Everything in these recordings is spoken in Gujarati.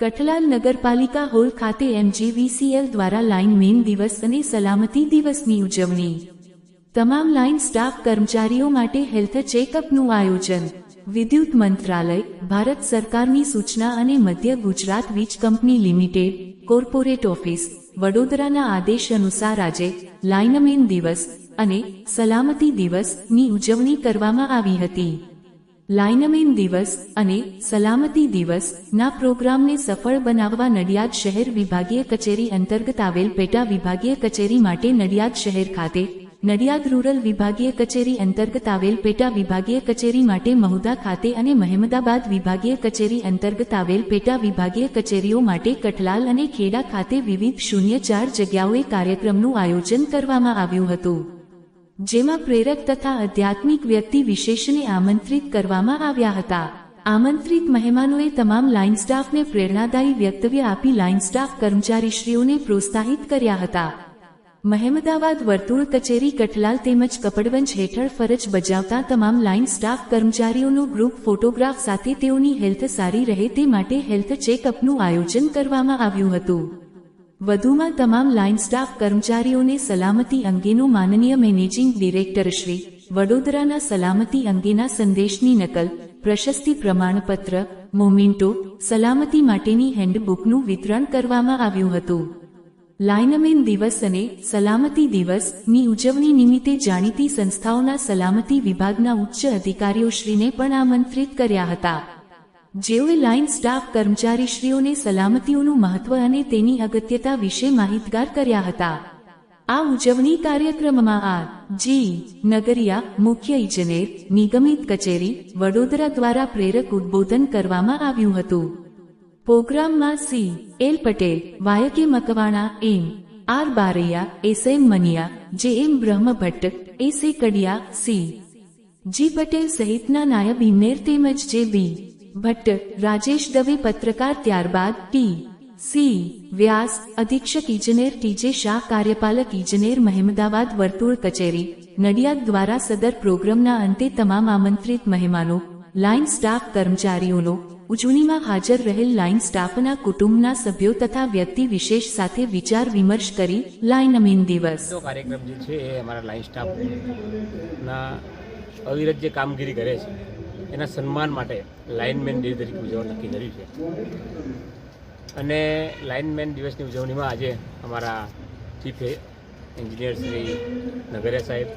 કઠલાલ નગરપાલિકા હોલ ખાતે એમજીવીસીએલ દ્વારા લાઇન મેન દિવસ અને સલામતી દિવસની ઉજવણી. તમામ લાઇન સ્ટાફ કર્મચારીઓ માટે હેલ્થ ચેકઅપનું આયોજન. વિદ્યુત મંત્રાલય, ભારત સરકારની સૂચના અને મધ્ય ગુજરાત વીજ કંપની લિમિટેડ, કોર્પોરેટ ઓફિસ, વડોદરાના આદેશ અનુસાર આજે લાઇનમેન દિવસ અને સલામતી દિવસની ઉજવણી કરવામાં આવી હતી. લાઇનમેન દિવસ અને સલામતી દિવસ ના પ્રોગ્રામને સફળ બનાવવા નડિયાદ શહેર વિભાગીય કચેરી અંતર્ગત આવેલ પેટા વિભાગીય કચેરી માટે નડિયાદ શહેર ખાતે, નડિયાદ રૂરલ વિભાગીય કચેરી અંતર્ગત આવેલ પેટા વિભાગીય કચેરી માટે મહુદા ખાતે અને મહેમદાબાદ વિભાગીય કચેરી અંતર્ગત આવેલ પેટા વિભાગીય કચેરીઓ માટે કઠલાલ અને ખેડા ખાતે વિવિધ શૂન્ય ચાર જગ્યાઓએ કાર્યક્રમનું આયોજન કરવામાં આવ્યું હતું. જેમાં પ્રેરક તથા આધ્યાત્મિક વ્યક્તિ વિશેષને આમંત્રિત કરવામાં આવ્યા હતા. આમંત્રિત મહેમાનોએ તમામ લાઇન સ્ટાફને પ્રેરણાદાયી વ્યક્તવ્ય આપી લાઇન સ્ટાફ કર્મચારીશ્રીઓને પ્રોત્સાહિત કર્યા હતા. મહેમદાવાદ વર્તુળ કચેરી કઠલાલ તેમજ કપડવંજ હેઠળ ફરજ બજાવતા તમામ લાઇન સ્ટાફ કર્મચારીઓનો ગ્રુપ ફોટોગ્રાફ સાથે તેઓની હેલ્થ સારી રહે તે માટે હેલ્થ ચેકઅપનું આયોજન કરવામાં આવ્યું હતું. વધુમાં તમામ લાઇન સ્ટાફ કર્મચારીઓને સલામતી અંગેનું માનનીય મેનેજિંગ ડિરેક્ટર શ્રી વડોદરાના સલામતી અંગેના સંદેશની નકલ, પ્રશસ્તિ પ્રમાણપત્ર, મોમેન્ટો, સલામતી માટેની હેન્ડબુકનું વિતરણ કરવામાં આવ્યું હતું. લાઇનમેન દિવસ અને સલામતી દિવસની ઉજવણી નિમિત્તે જાણીતી સંસ્થાઓના સલામતી વિભાગના ઉચ્ચ અધિકારીઓશ્રીને પણ આમંત્રિત કર્યા હતા. જેઓએ લાઇન સ્ટાફ કર્મચારીશ્રીઓને સલામતીઓનું મહત્વ અને તેની અગત્યતા વિશે માહિતગાર કર્યા હતા. આ ઉજવણી કાર્યક્રમમાં આર જી નગરિયા મુખ્ય ઇજનેર, નિગમિત કચેરી, વડોદરા દ્વારા પ્રેરક ઉદ્બોધન કરવામાં આવ્યું હતું. પ્રોગ્રામમાં C L Patel Y K Makwana, M R Baraiya, S M Maniya, J M Brahmbhatt, S એ કડિયા, સી જી પટેલ સહિતના નાયબ ઇજનેર તેમજ જે બી ભટ્ટ, રાજેશ દવે પત્રકાર ત્યારબાદ ટી. સી. વ્યાસ, અધિક્ષક ઇજનેર ટીજે શાહ, કાર્યપાલક ઇજનેર મહેમદાવાદ વર્તુળ કચેરી, નડિયાદ દ્વારા સદર પ્રોગ્રામના અંતે તમામ આમંત્રિત મહેમાનો, લાઇન સ્ટાફ કર્મચારીઓનો, ઉજવણીમાં હાજર રહેલ લાઇન સ્ટાફના કુટુંબના સભ્યો તથા વ્યક્તિ વિશેષ સાથે વિચાર વિમર્શ કરી લાઇન અમીન દિવસ. કાર્યક્રમ જે છે એ અમારા લાઇન સ્ટાફના અવિરત જે કામગીરી કરે છે એના સન્માન માટે લાઇનમેન ડે તરીકે ઉજવણ નક્કી કર્યું છે. અને લાઇનમેન દિવસની ઉજવણીમાં આજે અમારા ચીફ એન્જિનિયર શ્રી નગરિયા સાહેબ,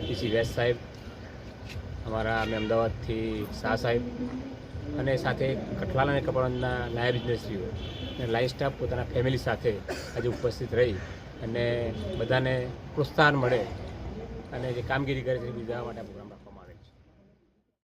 પીસી વ્યાસ સાહેબ, અમારા અમે અમદાવાદથી શાહ સાહેબ અને સાથે કઠલાલ અને કપડાના નાયબ ઇજનેરશ્રીઓ અને લાઇન સ્ટાફ પોતાના ફેમિલી સાથે આજે ઉપસ્થિત રહી અને બધાને પ્રોત્સાહન મળે અને જે કામગીરી કરે છે બીજા માટે પ્રોગ્રામ